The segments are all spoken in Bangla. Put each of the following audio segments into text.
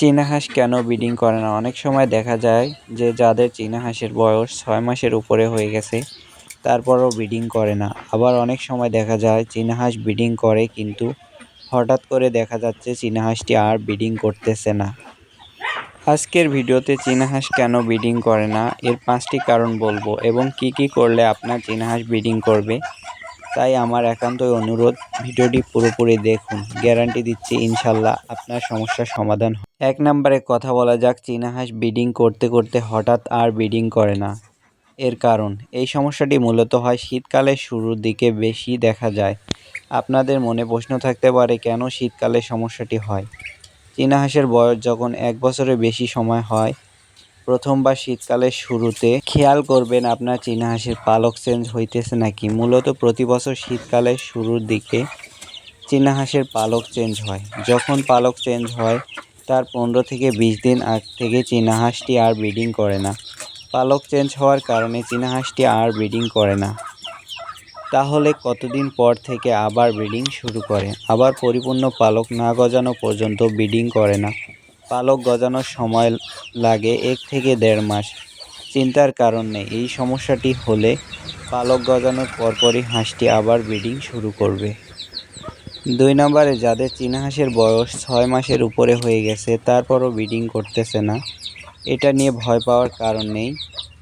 চীনা হাঁস কেন ব্রিডিং করে না? অনেক সময় দেখা যায় যে যাদের চীনা হাঁসের বয়স ছয় মাসের উপরে হয়ে গেছে, তারপরও ব্রিডিং করে না। আবার অনেক সময় দেখা যায় চীনা হাঁস ব্রিডিং করে কিন্তু হঠাৎ করে দেখা যাচ্ছে চীনা হাঁসটি আর ব্রিডিং করতেছে না। আজকের ভিডিওতে চীনা হাঁস কেন ব্রিডিং করে না? এর পাঁচটি কারণ বলব এবং কি কি করলে আপনার চীনা হাঁস ব্রিডিং করবে? তাই আমার একান্তই অনুরোধ, ভিডিওটি পুরোপুরি দেখুন। গ্যারান্টি দিচ্ছি, ইনশাল্লাহ আপনার সমস্যার সমাধান। এক নম্বরে কথা বলা যাক চীনা হাঁস ব্রিডিং করতে করতে হঠাৎ আর ব্রিডিং করে না। এর কারণ, এই সমস্যাটি মূলত হয় শীতকালের শুরুর দিকে বেশি দেখা যায়। আপনাদের মনে প্রশ্ন থাকতে পারে, কেন শীতকালে সমস্যাটি হয়? চীনা হাঁসের বয়স যখন এক বছরের বেশি সময় হয় প্রথমবার শীতকালের শুরুতে খেয়াল করবেন আপনার চীনা হাঁসের পালক চেঞ্জ হইতেছে নাকি। মূলত প্রতি বছর শীতকালের শুরুর দিকে চীনা হাঁসের পালক চেঞ্জ হয়। যখন পালক চেঞ্জ হয়, তার পনেরো থেকে বিশ দিন আগ থেকে চীনা হাঁসটি আর ব্রিডিং করে না। পালক চেঞ্জ হওয়ার কারণে চীনা হাঁসটি আর ব্রিডিং করে না। তাহলে কতদিন পর থেকে আবার ব্রিডিং শুরু করে? আবার পরিপূর্ণ পালক না গজানো পর্যন্ত ব্রিডিং করে না। পালক গজানোর সময় লাগে এক থেকে দেড় মাস। চিন্তার কারণ নেই, এই সমস্যাটি হলে পালক গজানোর পরপরই হাঁসটি আবার ব্রিডিং শুরু করবে। দুই নম্বরে, যাদের চীনা হাঁসের বয়স ছয় মাসের উপরে হয়ে গেছে, তারপরও ব্রিডিং করতেছে না। এটা নিয়ে ভয় পাওয়ার কারণ নেই।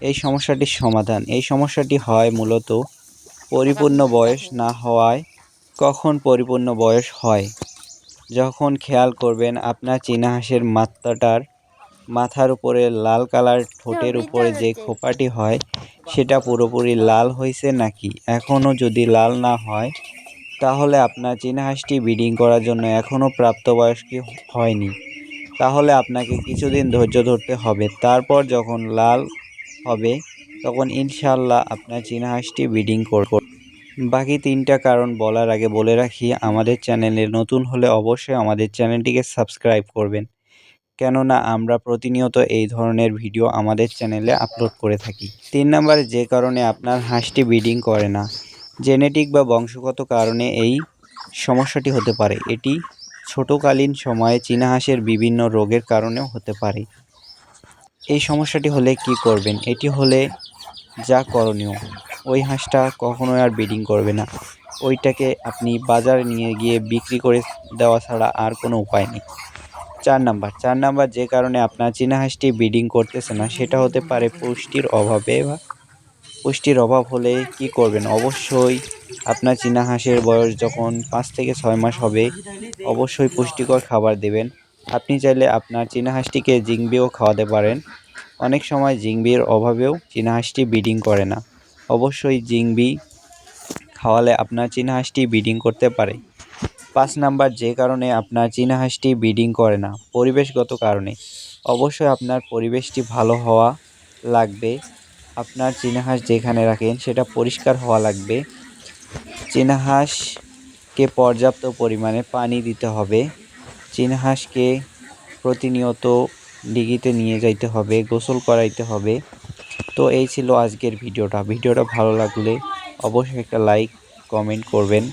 এই সমস্যাটির সমাধান। এই সমস্যাটি হয় মূলত পরিপূর্ণ বয়স না হওয়ায়। কখন পরিপূর্ণ বয়স হয়? যখন খেয়াল করবেন আপনার চীনা হাঁসের মাত্রাটার মাথার উপরে লাল কালার ঠোঁটের উপরে যে খোপাটি হয় সেটা পুরোপুরি লাল হয়েছে নাকি? এখনও যদি লাল না হয় তাহলে আপনার চীনা হাঁসটি ব্রিডিং করার জন্য এখনও প্রাপ্তবয়স্ক হয়নি। তাহলে আপনাকে কিছুদিন ধৈর্য ধরতে হবে। তারপর যখন লাল হবে তখন ইনশাল্লাহ আপনার চীনা হাঁসটি ব্রিডিং করবে বাকি তিনটা কারণ বলার আগে বলে রাখি, আমাদের চ্যানেলে নতুন হলে অবশ্যই আমাদের চ্যানেলটিকে সাবস্ক্রাইব করবেন। কেননা আমরা প্রতিনিয়ত এই ধরনের ভিডিও আমাদের চ্যানেলে আপলোড করে থাকি। তিন নম্বরে, যে কারণে আপনার হাঁসটি ব্রিডিং করে না। জেনেটিক বা বংশগত কারণে এই সমস্যাটি হতে পারে। এটি ছোটোকালীন সময়ে চীনা হাঁসের বিভিন্ন রোগের কারণেও হতে পারে। এই সমস্যাটি হলে কি করবেন? এটি হলে যা করণীয়। ওই হাঁসটা কখনোই আর ব্রিডিং করবে না। ওইটাকে আপনি বাজারে নিয়ে গিয়ে বিক্রি করে দেওয়া ছাড়া আর কোনো উপায় নেই। চার নাম্বার চার নাম্বার যে কারণে আপনার চীনা হাঁসটি ব্রিডিং করতেছে না, সেটা হতে পারে পুষ্টির অভাবে বা পুষ্টির অভাব হলে কি করবেন? অবশ্যই আপনার চীনা হাঁসের বয়স যখন পাঁচ থেকে ছয় মাস হবে, অবশ্যই পুষ্টিকর খাবার দেবেন। আপনি চাইলে আপনার চীনা হাঁসটিকে জিংবিও খাওয়াতে পারেন। অনেক সময় জিংবির অভাবেও চীনা হাঁসটি ব্রিডিং করে না। অবশ্যই জিংবি খাওয়ালে আপনার চীনা হাঁসটি ব্রিডিং করতে পারে। পাঁচ নাম্বার, যে কারণে আপনার চীনা হাঁসটি ব্রিডিং করে না, পরিবেশগত কারণে। অবশ্যই আপনার পরিবেশটি ভালো হওয়া লাগবে। আপনার চীনা হাঁস যেখানে রাখেন, সেটা পরিষ্কার হওয়া লাগবে। চীনা হাঁসকে পর্যাপ্ত পরিমাণে পানি দিতে হবে। চীনা হাঁসকে প্রতিনিয়ত ডিগিতে নিয়ে যাইতে হবে, গোসল করাইতে হবে। তো এই ছিল আজকের ভিডিওটা। ভিডিওটা ভালো লাগলে অবশ্যই একটা লাইক কমেন্ট করবেন।